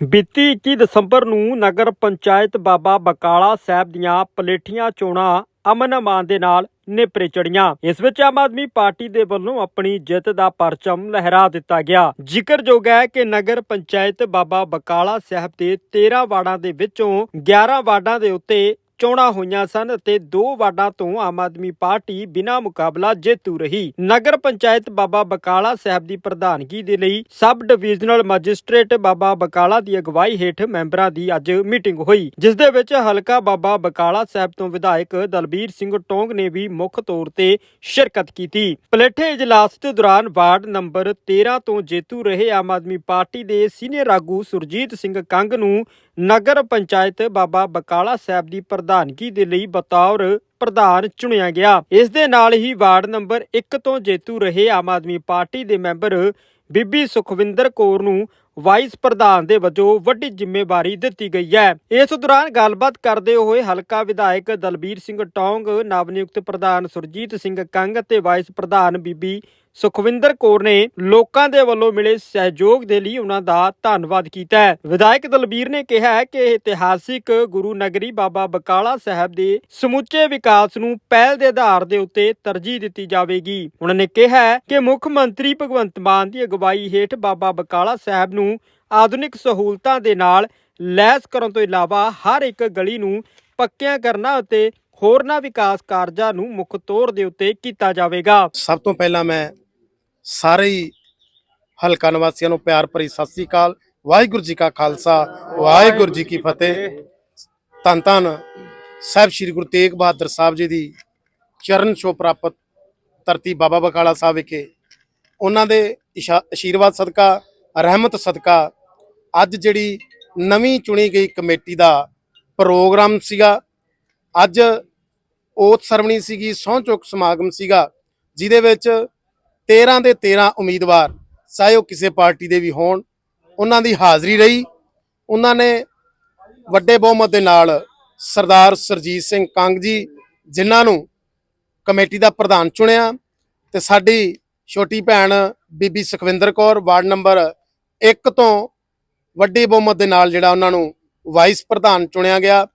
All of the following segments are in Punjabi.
ਬੀਤੀ 21 ਦਸੰਬਰ ਨੂੰ ਨਗਰ ਪੰਚਾਇਤ ਬਾਬਾ ਬਕਾਲਾ ਸਾਹਿਬ ਦੀਆਂ ਪਲੇਠੀਆਂ ਚੋਣਾਂ ਅਮਨ ਅਮਾਨ ਦੇ ਨਾਲ ਨੇਪਰੇ ਚੜੀਆਂ ਇਸ ਵਿੱਚ ਆਮ ਆਦਮੀ ਪਾਰਟੀ ਦੇ ਵੱਲੋਂ ਆਪਣੀ ਜਿੱਤ ਦਾ ਪਰਚਮ ਲਹਿਰਾ ਦਿੱਤਾ ਗਿਆ। ਜ਼ਿਕਰਯੋਗ ਹੈ ਕਿ ਨਗਰ ਪੰਚਾਇਤ ਬਾਬਾ ਬਕਾਲਾ ਸਾਹਿਬ ਦੇ 13 ਵਾਰਡਾਂ ਦੇ ਵਿੱਚੋਂ 11 ਵਾਰਡਾਂ ਦੇ ਉੱਤੇ ਚੋਣਾਂ ਹੋਈਆਂ ਸਨ ਅਤੇ ਦੋ ਵਾਰਡਾਂ ਤੋਂ ਆਮ ਆਦਮੀ ਪਾਰਟੀ ਬਿਨਾਂ ਮੁਕਾਬਲਾ ਜੇਤੂ ਰਹੀ। ਨਗਰ ਪੰਚਾਇਤ ਬਾਬਾ ਬਕਾਲਾ ਸਾਹਿਬ ਦੀ ਪ੍ਰਧਾਨਗੀ ਦੇ ਲਈ sub divisional magistrate Baba Bakala ਦੀ ਅਗਵਾਈ ਹੇਠ ਮੈਂਬਰਾਂ ਦੀ ਅੱਜ ਮੀਟਿੰਗ ਹੋਈ, ਜਿਸ ਦੇ ਵਿੱਚ ਹਲਕਾ ਬਾਬਾ ਬਕਾਲਾ ਸਾਹਿਬ ਤੋਂ ਵਿਧਾਇਕ ਦਲਬੀਰ ਸਿੰਘ ਟੋਂਗ ਨੇ ਵੀ ਮੁੱਖ ਤੌਰ ਤੇ ਸ਼ਿਰਕਤ ਕੀਤੀ। ਪਲੇਠੇ ਇਜਲਾਸ ਦੇ ਦੌਰਾਨ ਵਾਰਡ ਨੰਬਰ 13 ਤੋਂ ਜੇਤੂ ਰਹੇ ਆਮ ਆਦਮੀ ਪਾਰਟੀ ਦੇ ਸੀਨੀਅਰ ਆਗੂ ਸੁਰਜੀਤ ਸਿੰਘ ਕੰਗ ਨੂੰ ਨਗਰ ਪੰਚਾਇਤ ਬਾਬਾ ਬਕਾਲਾ ਸਾਹਿਬ ਦੀ ਪ੍ਰਧਾਨਗੀ ਦੇ ਲਈ ਬਤੌਰ ਪ੍ਰਧਾਨ ਚੁਣਿਆ ਗਿਆ। ਇਸ ਦੇ ਨਾਲ ਹੀ ਵਾਰਡ ਨੰਬਰ 1 ਤੋਂ ਜੇਤੂ ਰਹੇ ਆਮ ਆਦਮੀ ਪਾਰਟੀ ਦੇ ਮੈਂਬਰ ਬੀਬੀ ਸੁਖਵਿੰਦਰ ਕੌਰ ਨੂੰ ਵਾਈਸ ਪ੍ਰਧਾਨ ਦੇ ਵਜੋਂ ਵੱਡੀ ਜ਼ਿੰਮੇਵਾਰੀ ਦਿੱਤੀ ਗਈ ਹੈ। ਇਸ ਦੌਰਾਨ ਗੱਲਬਾਤ ਕਰਦੇ ਹੋਏ ਹਲਕਾ ਵਿਧਾਇਕ ਦਲਬੀਰ ਸਿੰਘ ਟੌਂਗ ਨਵਨਿਯੁਕਤ ਪ੍ਰਧਾਨ ਸੁਰਜੀਤ ਸਿੰਘ ਕੰਗ ਅਤੇ ਵਾਈਸ ਪ੍ਰਧਾਨ ਬੀਬੀ ਸੁਖਵਿੰਦਰ ਕੌਰ ਨੇ ਲੋਕਾਂ ਦੇ ਵੱਲੋਂ ਮਿਲੇ ਸਹਿਯੋਗ ਦੇ ਲਈ ਉਹਨਾਂ ਦਾ ਧੰਨਵਾਦ ਕੀਤਾ ਹੈ। ਵਿਧਾਇਕ ਦਲਬੀਰ ਨੇ ਕਿਹਾ ਹੈ ਕਿ ਇਤਿਹਾਸਿਕ ਗੁਰੂ ਨਗਰੀ ਬਾਬਾ ਬਕਾਲਾ ਸਾਹਿਬ ਦੇ ਸਮੁੱਚੇ ਵਿਕਾਸ ਨੂੰ ਪਹਿਲ ਦੇ ਆਧਾਰ ਦੇ ਉੱਤੇ ਤਰਜੀਹ ਦਿੱਤੀ ਜਾਵੇਗੀ। ਉਹਨਾਂ ਨੇ ਕਿਹਾ ਕਿ ਮੁੱਖ ਮੰਤਰੀ ਭਗਵੰਤ ਮਾਨ ਦੀ ਅਗਵਾਈ ਹੇਠ ਬਾਬਾ ਬਕਾਲਾ ਸਾਹਿਬ ਨੂੰ ਆਧੁਨਿਕ ਸਹੂਲਤਾਂ ਦੇ ਨਾਲ ਲੈਸ ਕਰਨ ਤੋਂ ਇਲਾਵਾ ਹਰ ਇੱਕ ਗਲੀ ਨੂੰ ਪੱਕਿਆਂ ਕਰਨਾ ਅਤੇ ਹੋਰਨਾਂ ਵਿਕਾਸ ਕਾਰਜਾਂ ਨੂੰ ਮੁੱਖ ਤੌਰ ਦੇ ਉੱਤੇ ਕੀਤਾ ਜਾਵੇਗਾ। ਸਭ ਤੋਂ ਪਹਿਲਾਂ ਮੈਂ ਸਾਰੇ ਹੀ ਹਲਕਾ ਨਿਵਾਸੀਆਂ ਨੂੰ ਪਿਆਰ ਭਰੀ ਸਤਿ ਸ੍ਰੀ ਅਕਾਲ। ਵਾਹਿਗੁਰੂ ਜੀ ਕਾ ਖਾਲਸਾ, ਵਾਹਿਗੁਰੂ ਜੀ ਕੀ ਫਤਿਹ। ਧੰਨ ਧੰਨ ਸਾਹਿਬ ਸ੍ਰੀ ਗੁਰੂ ਤੇਗ ਬਹਾਦਰ ਸਾਹਿਬ ਜੀ ਦੀ ਚਰਨ ਛੋਹ ਪ੍ਰਾਪਤ ਧਰਤੀ ਬਾਬਾ ਬਕਾਲਾ ਸਾਹਿਬ ਵਿਖੇ। ਉਹਨਾਂ ਦੇ ਇਸ਼ਾ- ਆਸ਼ੀਰਵਾਦ ਸਦਕਾ, ਰਹਿਮਤ ਸਦਕਾ, ਅੱਜ ਜਿਹੜੀ ਨਵੀਂ ਚੁਣੀ ਗਈ ਕਮੇਟੀ ਦਾ ਪ੍ਰੋਗਰਾਮ ਸੀਗਾ, ਅੱਜ ਓਤ ਸਰਵਣੀ ਸੀਗੀ, ਸਹੁੰ ਚੁੱਕ ਸਮਾਗਮ ਸੀਗਾ, ਜਿਹਦੇ ਵਿੱਚ 13 ਦੇ 13 ਉਮੀਦਵਾਰ ਚਾਹੇ ਉਹ ਕਿਸੇ ਪਾਰਟੀ ਦੇ ਵੀ ਹੋਣ, ਉਹਨਾਂ ਦੀ ਹਾਜ਼ਰੀ ਰਹੀ। ਉਹਨਾਂ ਨੇ ਵੱਡੇ ਬਹੁਮਤ ਦੇ ਨਾਲ ਸਰਦਾਰ ਸਰਜੀਤ ਸਿੰਘ ਕੰਗ ਜੀ, ਜਿਨ੍ਹਾਂ ਨੂੰ ਕਮੇਟੀ ਦਾ ਪ੍ਰਧਾਨ ਚੁਣਿਆ ਤੇ ਸਾਡੀ ਛੋਟੀ ਭੈਣ ਬੀਬੀ ਸੁਖਵਿੰਦਰ ਕੌਰ ਵਾਰਡ ਨੰਬਰ 1 ਤੋਂ ਵੱਡੀ ਬਹੁਮਤ ਦੇ ਨਾਲ ਜਿਹੜਾ ਉਹਨਾਂ ਨੂੰ ਵਾਈਸ ਪ੍ਰਧਾਨ ਚੁਣਿਆ ਗਿਆ।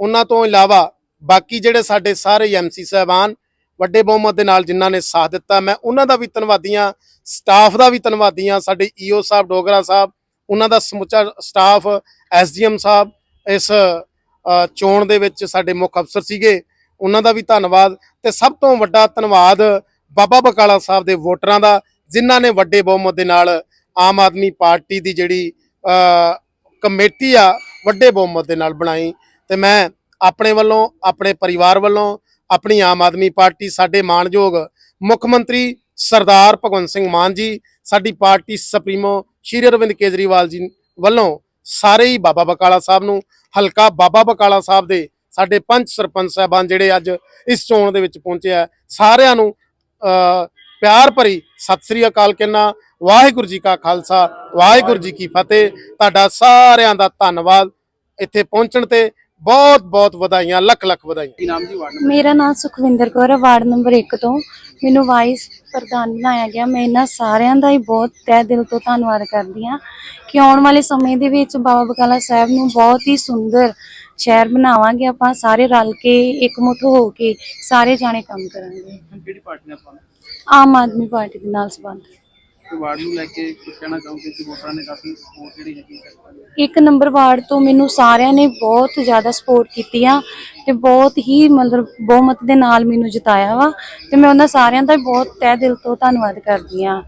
ਉਹਨਾਂ ਤੋਂ ਇਲਾਵਾ ਬਾਕੀ ਜਿਹੜੇ ਸਾਡੇ ਸਾਰੇ ਐਮਸੀ ਸਾਹਿਬਾਨ ਵੱਡੇ ਬਹੁਮਤ ਦੇ ਨਾਲ ਜਿਨ੍ਹਾਂ ਨੇ ਸਾਥ ਦਿੱਤਾ, ਮੈਂ ਉਹਨਾਂ ਦਾ ਵੀ ਧੰਨਵਾਦੀ ਹਾਂ ਸਟਾਫ ਦਾ ਵੀ ਧੰਨਵਾਦੀ ਹਾਂ, ਸਾਡੇ ਈਓ ਸਾਹਿਬ, ਡੋਗਰਾ ਸਾਹਿਬ, ਉਹਨਾਂ ਦਾ ਸਮੁੱਚਾ ਸਟਾਫ ਐਸਡੀਐਮ ਸਾਹਿਬ, ਇਸ ਚੋਣ ਦੇ ਵਿੱਚ ਸਾਡੇ ਮੁੱਖ ਅਫਸਰ ਸੀਗੇ, ਉਹਨਾਂ ਦਾ ਵੀ ਧੰਨਵਾਦ, ਤੇ ਸਭ ਤੋਂ ਵੱਡਾ ਧੰਨਵਾਦ ਬਾਬਾ ਬਕਾਲਾ ਸਾਹਿਬ ਦੇ ਵੋਟਰਾਂ ਦਾ, ਜਿਨ੍ਹਾਂ ਨੇ ਵੱਡੇ ਬਹੁਮਤ ਦੇ ਨਾਲ ਆਮ ਆਦਮੀ ਪਾਰਟੀ ਦੀ ਜਿਹੜੀ ਕਮੇਟੀ ਆ, ਵੱਡੇ ਬਹੁਮਤ ਦੇ ਨਾਲ ਬਣਾਈ, ਤੇ ਮੈਂ ਆਪਣੇ ਵੱਲੋਂ, ਆਪਣੇ ਪਰਿਵਾਰ ਵੱਲੋਂ ਆਪਣੀ ਆਮ ਆਦਮੀ ਪਾਰਟੀ, ਸਾਡੇ ਮਾਣਯੋਗ ਮੁੱਖ ਮੰਤਰੀ ਸਰਦਾਰ ਭਗਵੰਤ ਸਿੰਘ ਮਾਨ ਜੀ, ਸਾਡੀ ਪਾਰਟੀ ਸੁਪਰੀਮੋ ਸ਼੍ਰੀ ਅਰਵਿੰਦ ਕੇਜਰੀਵਾਲ ਜੀ ਵੱਲੋਂ ਸਾਰੇ ਹੀ ਬਾਬਾ ਬਕਾਲਾ ਸਾਹਿਬ ਨੂੰ, ਹਲਕਾ ਬਾਬਾ ਬਕਾਲਾ ਸਾਹਿਬ ਦੇ ਸਾਡੇ ਪੰਜ ਸਰਪੰਚ ਸਾਹਿਬਾਨ ਜਿਹੜੇ ਅੱਜ ਇਸ ਚੋਣ ਦੇ ਵਿੱਚ ਪਹੁੰਚੇ ਆ, ਸਾਰਿਆਂ ਨੂੰ ਪਿਆਰ ਭਰੀ ਸਤਿ ਸ੍ਰੀ ਅਕਾਲ ਕਹਿਣਾ ਵਾਹਿਗੁਰੂ ਜੀ ਕਾ ਖਾਲਸਾ, ਵਾਹਿਗੁਰੂ ਜੀ ਕੀ ਫਤਿਹ, ਤੁਹਾਡਾ ਸਾਰਿਆਂ ਦਾ ਧੰਨਵਾਦ ਇੱਥੇ ਪਹੁੰਚਣ ਤੇ ਬਹੁਤ ਬਹੁਤ ਵਧਾਈਆਂ ਲੱਖ ਲੱਖ ਵਧਾਈਆਂ। ਕੀ ਨਾਮ ਜੀ ਵਾਰਡ ਮੇਰਾ ਨਾਮ ਸੁਖਵਿੰਦਰ ਕੌਰ ਹੈ ਵਾਰਡ ਨੰਬਰ 1 ਤੋਂ। ਮੈਨੂੰ ਵਾਈਸ ਪ੍ਰਧਾਨ ਬਣਾਇਆ ਗਿਆ। ਮੈਂ ਇਹਨਾਂ ਸਾਰਿਆਂ ਦਾ ਹੀ ਬਹੁਤ ਤਹਿ ਦਿਲ ਤੋਂ ਧੰਨਵਾਦ ਕਰਦੀ ਹਾਂ ਕਿ ਆਉਣ ਵਾਲੇ ਸਮੇਂ ਦੇ ਵਿੱਚ ਬਾਬਾ ਬਕਾਲਾ ਸਾਹਿਬ ਨੂੰ ਬਹੁਤ ਹੀ ਸੁੰਦਰ ਸ਼ਹਿਰ ਬਣਾਵਾਂਗੇ। ਆਪਾਂ ਸਾਰੇ ਰਲ ਕੇ ਇਕਮੁੱਠ ਹੋ ਕੇ ਸਾਰੇ ਜਾਣੇ ਕੰਮ ਕਰਾਂਗੇ। ਕਿਹੜੀ ਪਾਰਟੀ ਨਾਲ ਪਾਣਾ ਆਮ ਆਦਮੀ ਪਾਰਟੀ ਦੇ ਨਾਲ ਸੰਬੰਧ। ਵਾਰਡ ਨੂੰ ਲੈ ਕੇ ਕੁਝ ਕਹਿਣਾ ਚਾਹੋਗੇ ਕਿ ਵੋਟਰਾਂ ਨੇ ਕਾਫੀ ਸਪੋਰਟ ਜਿਹੜੀ ਹੈਗੀ ਕਰਤਾ ਇੱਕ ਨੰਬਰ ਵਾਰਡ ਤੋਂ ਮੈਨੂੰ ਸਾਰਿਆਂ ਨੇ ਬਹੁਤ ਜ਼ਿਆਦਾ ਸਪੋਰਟ ਕੀਤੀ ਆ ਤੇ ਬਹੁਤ ਹੀ ਮਤਲਬ ਬਹੁਮਤ ਦੇ ਨਾਲ ਮੈਨੂੰ ਜਿਤਾਇਆ ਵਾ ਤੇ ਮੈਂ ਉਹਨਾਂ ਸਾਰਿਆਂ ਦਾ ਬਹੁਤ ਤਹਿ ਦਿਲ ਤੋਂ ਧੰਨਵਾਦ ਕਰਦੀ ਆ।